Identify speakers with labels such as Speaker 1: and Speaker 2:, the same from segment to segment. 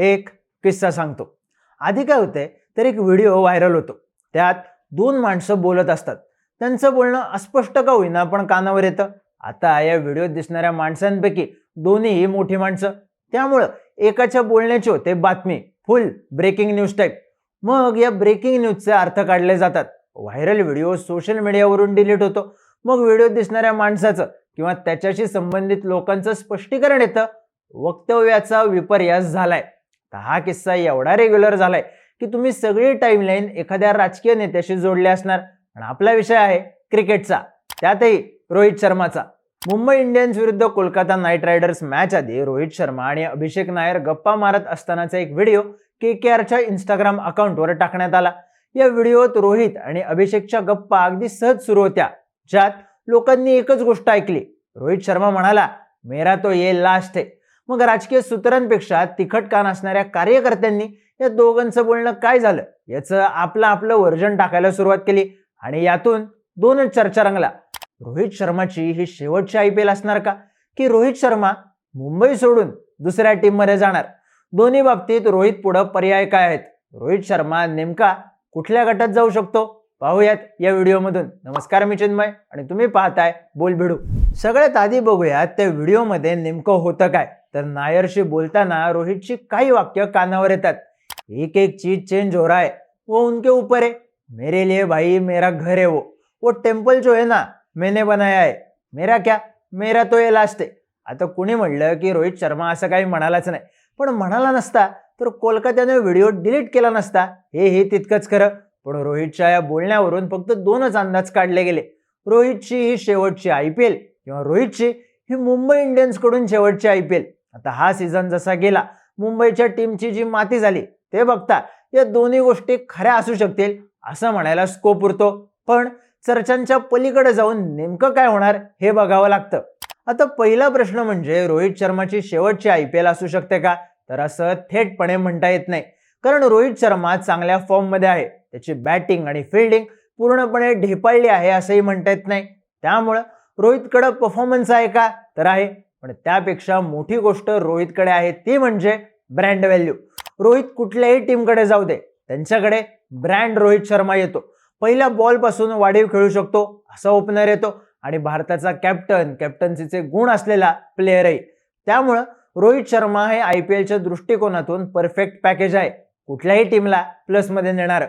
Speaker 1: एक किस्सा सांगतो. आधी काय होतंय तर एक व्हिडिओ व्हायरल होतो. त्यात दोन माणसं बोलत असतात. त्यांचं बोलणं अस्पष्ट का होईना पण कानावर येतं. आता या व्हिडिओत दिसणाऱ्या माणसांपैकी दोन्हीही मोठी माणसं. त्यामुळं एकाच्या बोलण्याची होते बातमी फुल ब्रेकिंग न्यूज टाईप. मग या ब्रेकिंग न्यूजचे अर्थ काढले जातात. व्हायरल व्हिडिओ सोशल मीडियावरून डिलीट होतो. मग व्हिडिओ दिसणाऱ्या माणसाचं किंवा त्याच्याशी संबंधित लोकांचं स्पष्टीकरण येतं. वक्तव्याचा विपर्यास झालाय. तर हा किस्सा एवढा रेग्युलर झालाय की तुम्ही सगळी टाईमलाईन एखाद्या राजकीय नेत्याशी जोडले असणार. आणि आपला विषय आहे क्रिकेटचा त्यातही रोहित शर्माचा. मुंबई इंडियन्स विरुद्ध कोलकाता नाईट रायडर्स मॅच आधी रोहित शर्मा आणि अभिषेक नायर गप्पा मारत असतानाचा एक व्हिडिओ के के आरच्या इंस्टाग्राम अकाउंटवर टाकण्यात आला. या व्हिडिओत रोहित आणि अभिषेकच्या गप्पा अगदी सहज सुरू होत्या ज्यात लोकांनी एकच गोष्ट ऐकली. रोहित शर्मा म्हणाला मेरा तो ये लास्ट आहे मग राजकीय सूत्रांपेक्षा तिखट कान असणाऱ्या कार्यकर्त्यांनी या दोघांचं बोलणं काय झालं? याचं आपलं आपलं वर्जन टाकायला सुरुवात केली आणि यातून दोनच चर्चा रंगला. रोहित शर्माची ही शेवटची आय पी एल असणार का? की रोहित शर्मा मुंबई सोडून दुसऱ्या टीममध्ये जाणार? दोन्ही बाबतीत रोहित पुढं पर्याय काय आहेत? रोहित शर्मा नेमका कुठल्या गटात जाऊ शकतो? पाहूयात या व्हिडिओमधून. नमस्कार मी चिन्मय आणि तुम्ही पाहताय बोल भिडू सगळ्यात आधी बघूयात त्या व्हिडिओमध्ये नेमकं होतं काय? तर नायरशी बोलताना रोहितची काही वाक्य कानावर येतात. एक एक चीज चेंज हो रहा है वो उनके ऊपर है. मेरे लिए भाई मेरा घर है वो. वो टेम्पल जो है ना मैंने बनाया है. मेरा क्या? मेरा तो ये लास्ट आहे आता कुणी म्हणलं की रोहित शर्मा असं काही म्हणालाच नाही. पण म्हणाला नसता तर कोलकात्याने व्हिडिओ डिलीट केला नसता. हे हे तितकंच खरं. पण रोहितच्या या बोलण्यावरून फक्त दोनच अंदाज काढले गेले. रोहितची ही शेवटची आय पी एल किंवा रोहितची ही मुंबई इंडियन्सकडून शेवटची आय पी एल. आता हा सीझन जसा गेला मुंबईच्या टीमची जी माती झाली ते बघता या दोन्ही गोष्टी खऱ्या असू शकतील असं म्हणायला स्कोप उरतो. पण चर्चांच्या पलीकडे जाऊन नेमकं काय होणार हे बघावं लागतं. आता पहिला प्रश्न म्हणजे रोहित शर्माची शेवटची आय पी एल असू शकते का? तर असं थेटपणे म्हणता येत नाही. कारण रोहित शर्मा चांगल्या फॉर्ममध्ये आहे. त्याची बॅटिंग आणि फिल्डिंग पूर्णपणे ढेपाळली आहे असंही म्हणता येत नाही. त्यामुळं रोहितकडं परफॉर्मन्स आहे का? तर आहे. पण त्यापेक्षा मोठी गोष्ट रोहितकडे आहे ती म्हणजे ब्रँड व्हॅल्यू रोहित कुठल्याही टीमकडे जाऊ दे त्यांच्याकडे ब्रँड रोहित शर्मा येतो. पहिल्या बॉलपासून वाढीव खेळू शकतो असा ओपनर येतो आणि भारताचा कॅप्टन कॅप्टन्सीचे गुण असलेला प्लेअरही त्यामुळं रोहित शर्मा हे आय पी एलच्या दृष्टिकोनातून परफेक्ट पॅकेज आहे कुठल्याही टीमला प्लसमध्ये नेणार.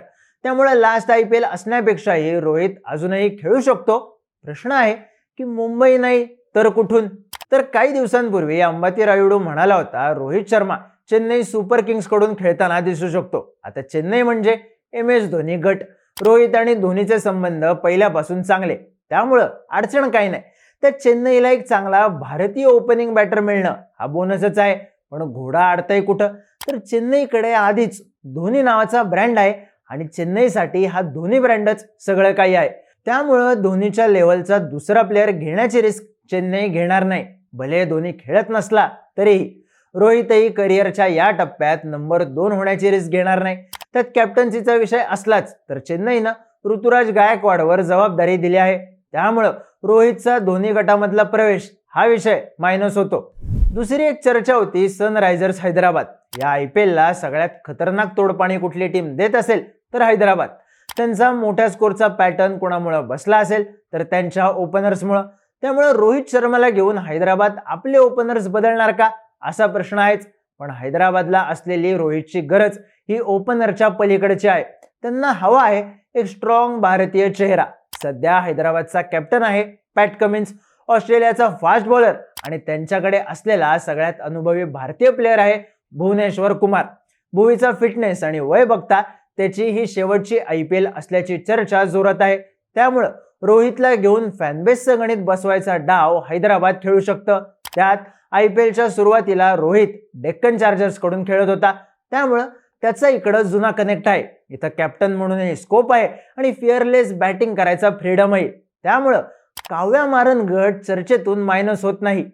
Speaker 1: त्यामुळे लास्ट आय पी एल असण्यापेक्षाही रोहित अजूनही खेळू शकतो. प्रश्न आहे की मुंबई नाही तर कुठून? तर काही दिवसांपूर्वी अंबाती रायुडू म्हणाला होता रोहित शर्मा चेन्नई सुपर किंग्सकडून खेळताना दिसू शकतो. आता चेन्नई म्हणजे एम एस धोनी गट. रोहित आणि धोनीचे संबंध पहिल्यापासून चांगले. त्यामुळं अडचण काही नाही. तर चेन्नईला एक चांगला भारतीय ओपनिंग बॅटर मिळणं हा बोनसच आहे. पण घोडा अडतंय कुठं? तर चेन्नईकडे आधीच धोनी नावाचा ब्रँड आहे आणि चेन्नईसाठी हा धोनी ब्रँडच सगळं काही आहे. त्यामुळं धोनीच्या लेवलचा दुसरा प्लेअर घेण्याची रिस्क चेन्नई घेणार नाही. भले धोनी खेळत नसला तरीही रोहितही करिअरच्या या टप्प्यात नंबर दोन होण्याची रिस्क घेणार नाही. त्यात कॅप्टन्सीचा विषय असलाच तर चेन्नईनं ऋतुराज गायकवाडवर जबाबदारी दिली आहे. त्यामुळं रोहितचा धोनी गटामधला प्रवेश हा विषय मायनस होतो. दुसरी एक चर्चा होती सनरायझर्स हैदराबाद. या आय पी एलला सगळ्यात खतरनाक तोडपाणी कुठली टीम देत असेल तर हैदराबाद. त्यांचा मोठ्या स्कोरचा पॅटर्न कोणामुळं बसला असेल तर त्यांच्या ओपनर्समुळं. त्यामुळं रोहित शर्माला घेऊन हैदराबाद आपले ओपनर्स बदलणार का? असा प्रश्न आहेच. पण हैदराबादला असलेली रोहितची गरज ही ओपनरच्या पलीकडची आहे. त्यांना हवा आहे एक स्ट्रॉंग भारतीय चेहरा. सध्या हैदराबादचा कॅप्टन आहे पॅट कमिन्स. ऑस्ट्रेलियाचा फास्ट बॉलर आणि त्यांच्याकडे असलेला सगळ्यात अनुभवी भारतीय प्लेअर आहे भुवनेश्वर कुमार. भुवीचा फिटनेस आणि वय बघता त्याची ही शेवटची आय पी एल असल्याची चर्चा जोरात आहे. त्यामुळं रोहितला घेऊन फॅनबेसचं गणित बसवायचा डाव हैदराबाद खेळू शकतं. त्यात आय पी एलच्या सुरुवातीला रोहित डेक्कन चार्जर्सकडून खेळत होता. त्यामुळं त्याचा इकडं जुना कनेक्ट आहे. इथं कॅप्टन म्हणूनही स्कोप आहे आणि फिअरलेस बॅटिंग करायचा फ्रीडमही त्यामुळं काव्या मारन गट चर्चेतून मायनस होत नाही.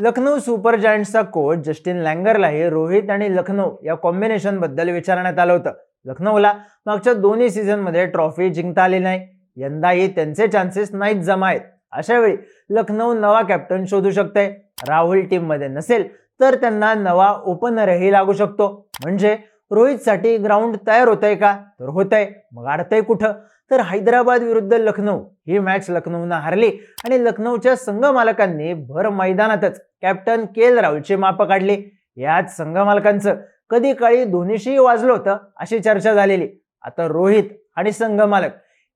Speaker 1: लखनौ सुपर जायंट्सचा कोच जस्टिन लँगरलाही रोहित आणि लखनौ या कॉम्बिनेशनबद्दल विचारण्यात आलं होतं. लखनौला मागच्या दोन्ही सीझनमध्ये ट्रॉफी जिंकता आली नाही. यंदाही त्यांचे चान्सेस नाहीत जमा आहेत अशा वेळी लखनौ नवा कॅप्टन शोधू शकते. राहुल टीममध्ये नसेल तर त्यांना नवा ओपनरही लागू शकतो. म्हणजे रोहितसाठी ग्राउंड तयार होतंय का? तर होतंय. मग अडतंय कुठं? तर हैदराबाद विरुद्ध लखनौ. ही मॅच लखनौनं हारली आणि लखनौच्या संघ मालकांनी भर मैदानातच कॅप्टन के एल राहुलची माप काढली. याच संघ मालकांचं कधी काळी दोन्हीशी वाजलं होतं अशी चर्चा झालेली. आता रोहित आणि संघ मालक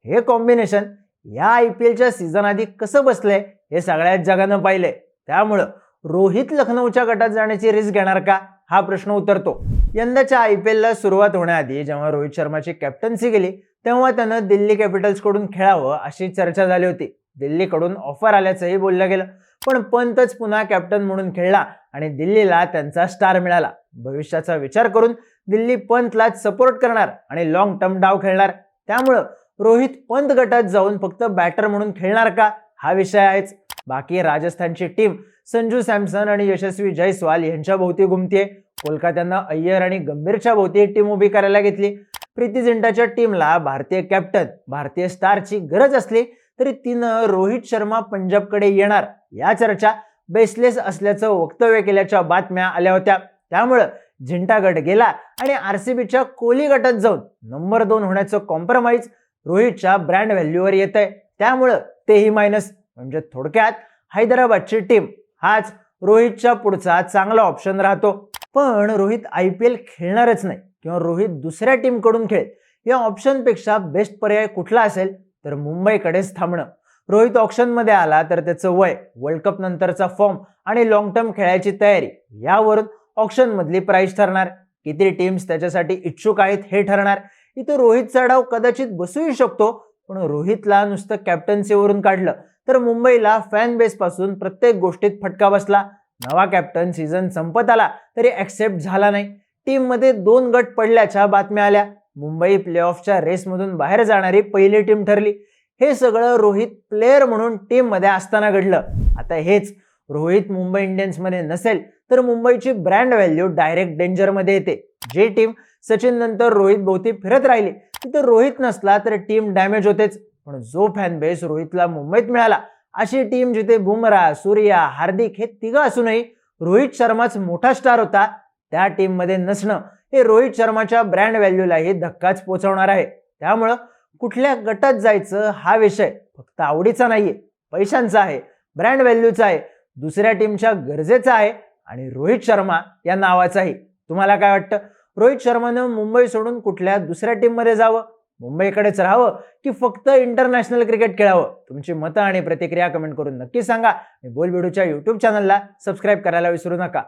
Speaker 1: हे कॉम्बिनेशन या आय पी एलच्या सीझन आधी कसं बसलंय हे सगळ्याच जगानं पाहिलंय. त्यामुळं रोहित लखनौच्या गटात जाण्याची रिस्क घेणार का? हा प्रश्न उतरतो. यंदाच्या आय पी एलला सुरुवात होण्याआधी जेव्हा रोहित शर्माची कॅप्टन्सी गेली तेव्हा त्यानं दिल्ली कॅपिटल्सकडून खेळावं अशी चर्चा झाली होती. दिल्लीकडून ऑफर आल्याचंही बोललं गेलं. पण पंतच पुन्हा कॅप्टन म्हणून खेळला आणि दिल्लीला त्यांचा स्टार मिळाला. भविष्याचा विचार करून दिल्ली पंतलाच सपोर्ट करणार आणि लॉंग टर्म डाव खेळणार. त्यामुळं रोहित पंत गटात जाऊन फक्त बॅटर म्हणून खेळणार का? हा विषय आहेच. बाकी राजस्थानची टीम संजू सॅमसन आणि यशस्वी जयस्वाल यांच्या भोवती घुमतीये. कोलकात्यानं अय्यर आणि गंभीरच्या भोवती टीम उभी करायला घेतली. प्रीती झिंटाच्या टीमला भारतीय कॅप्टन भारतीय स्टारची गरज असली तरी तिनं रोहित शर्मा पंजाबकडे येणार. या चर्चा बेसलेस असल्याचं वक्तव्य केल्याच्या बातम्या आल्या होत्या. त्यामुळं झिंटा गट गेला आणि आरसीबीच्या कोहली गटात जाऊन नंबर दोन होण्याचं कॉम्प्रोमाइज रोहितच्या ब्रँड व्हॅल्यूवर येत आहे त्यामुळं तेही मायनस म्हणजे थोडक्यात हैदराबादची टीम हाच रोहितच्या पुढचा चांगला ऑप्शन राहतो. पण रोहित आय पी एल खेळणारच नाही. किंवा रोहित दुसऱ्या टीमकडून खेळेल. या ऑप्शनपेक्षा बेस्ट पर्याय कुठला असेल? तर मुंबईकडेच थांबणं. रोहित ऑप्शनमध्ये आला तर त्याचं वय वर्ल्ड कप नंतरचा फॉर्म आणि लॉंग टर्म खेळायची तयारी यावरून ऑप्शनमधली प्राईस ठरणार. किती टीम्स त्याच्यासाठी इच्छुक आहेत हे ठरणार. इथं रोहितचा डाव कदाचित बसूही शकतो पण रोहितला नुसतं कॅप्टन्सीवरून काढलं. तर मुंबईला फॅन बेसपासून प्रत्येक गोष्टीत फटका बसला. नवा कॅप्टन सीझन संपत आला तरी ॲक्सेप्ट झाला नाही. टीममध्ये दोन गट पडल्याच्या बातम्या आल्या. मुंबई प्लेऑफच्या रेसमधून बाहेर जाणारी पहिली टीम ठरली. हे सगळं रोहित प्लेअर म्हणून टीममध्ये असताना घडलं. आता हेच रोहित मुंबई इंडियन्समध्ये नसेल तर मुंबईची ब्रँड व्हॅल्यू डायरेक्ट डेंजरमध्ये येते. जी टीम सचिन नंतर रोहित भोवती फिरत राहिली. तिथे रोहित नसला तर टीम डॅमेज होतेच. पण जो फॅन बेस रोहितला मुंबईत मिळाला अशी टीम जिथे बुमरा सूर्या हार्दिक हे तिघं असूनही रोहित शर्माच मोठा स्टार होता त्या टीममध्ये नसणं हे रोहित शर्माच्या ब्रँड व्हॅल्यूलाही धक्काच पोचवणार आहे. त्यामुळं कुठल्या गटात जायचं हा विषय फक्त आवडीचा नाहीये. पैशांचा आहे ब्रँड व्हॅल्यूचा आहे दुसऱ्या टीमच्या गरजेचा आहे आणि रोहित शर्मा या नावाचाही. तुम्हाला काय वाटतं? रोहित शर्मानं मुंबई सोडून कुठल्या दुसऱ्या टीममध्ये जावं? मुंबईकडेच राहावं की फक्त इंटरनॅशनल क्रिकेट खेळावं? तुमची मतं आणि प्रतिक्रिया कमेंट करून नक्की सांगा. आणि बोलबिडूच्या यूट्यूब चॅनलला सबस्क्राईब करायला विसरू नका.